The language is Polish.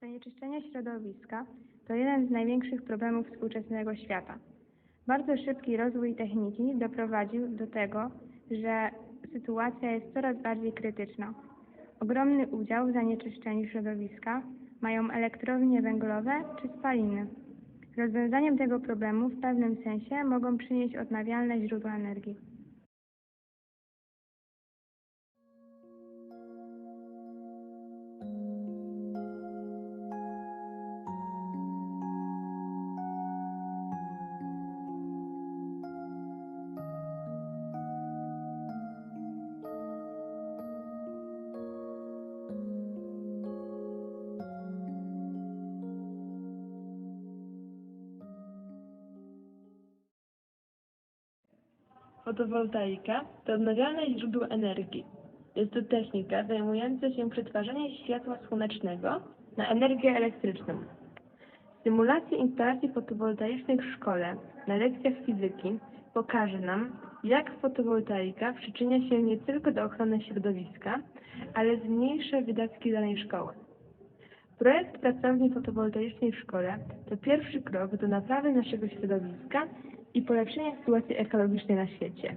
Zanieczyszczenie środowiska to jeden z największych problemów współczesnego świata. Bardzo szybki rozwój techniki doprowadził do tego, że sytuacja jest coraz bardziej krytyczna. Ogromny udział w zanieczyszczeniu środowiska mają elektrownie węglowe czy spaliny. Rozwiązaniem tego problemu w pewnym sensie mogą przynieść odnawialne źródła energii. Fotowoltaika to odnawialne źródło energii. Jest to technika zajmująca się przetwarzaniem światła słonecznego na energię elektryczną. Symulacje instalacji fotowoltaicznych w szkole na lekcjach fizyki pokaże nam, jak fotowoltaika przyczynia się nie tylko do ochrony środowiska, ale zmniejsza wydatki danej szkoły. Projekt pracowni fotowoltaicznej w szkole to pierwszy krok do naprawy naszego środowiska i polepszenia sytuacji ekologicznej na świecie.